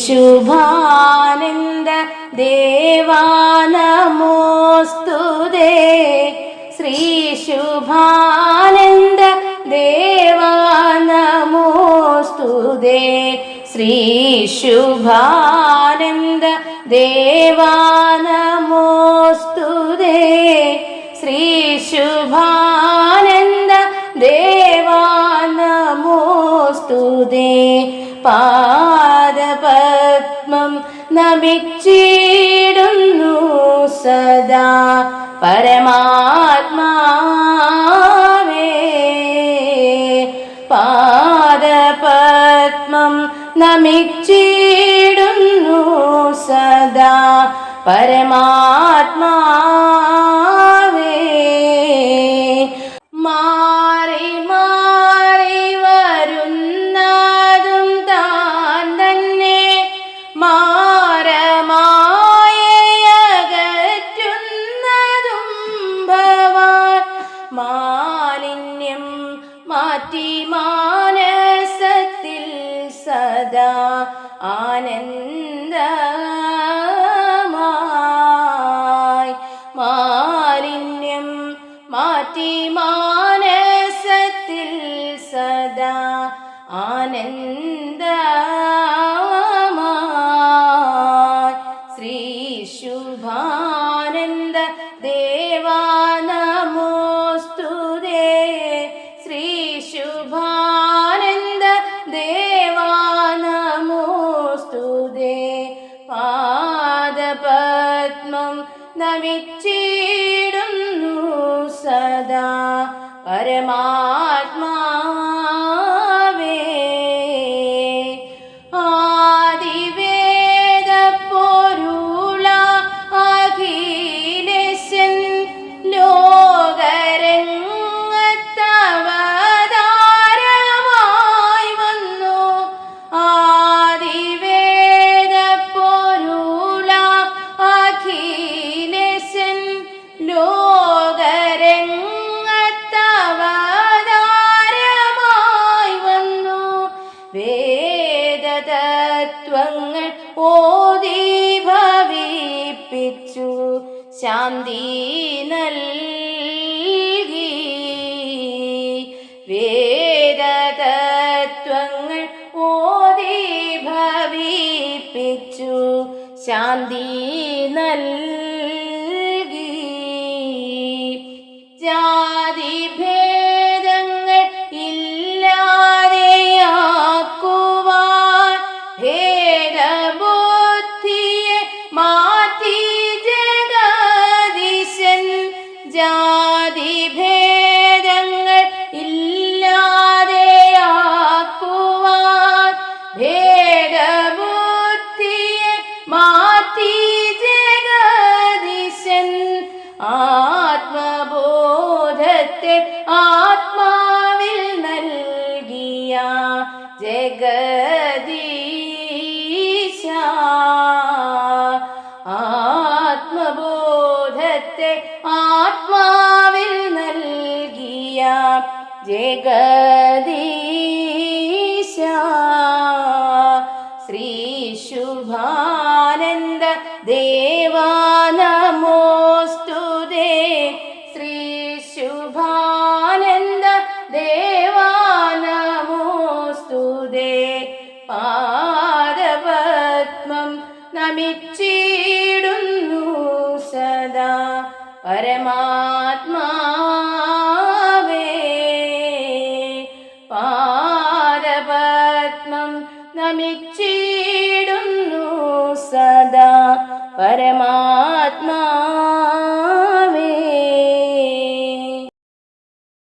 शुभानन्द ശുഭാനന്ദ ദേവാനമോസ്തുതേ. ശ്രീ ശുഭാനന്ദ ദേവാനമോസ്തുതേ. ശ്രീ ശുഭാനന്ദ ദേവാനമോസ്തുതേ. ശ്രീ ശുഭാനന്ദ ദേവാനമോസ്തുതേ. പാദപത്മം നമിച്ചിടുന്നു പരമാത്മാവേ പാദപത്മം നമിച്ചിടുന്നു സദാ പരമാത്മാവേ സദാ ആനന്ദമായി മാലിന്യം മാറ്റി മാനസത്തിൽ സദാ ആനന്ദമായി നമിച്ചിടുന്നു സദാ പരമാത്മാവേ ശാന്തി നൽകി. വേദതത്വങ്ങൾ ഓതി ഭവിപ്പിച്ചു. ശാന്തി നൽകി. ജഗദീശ. ശ്രീ ശുഭാനന്ദ ദേവാനമോസ്തുതേ ശ്രീ ശുഭാനന്ദ ദേവാനമോസ്തുതേ പാദപത്മം നമിച്ചിടുന്നു സദാ. പരമാത്മാവേ തേടുന്നു സദാ പരമാ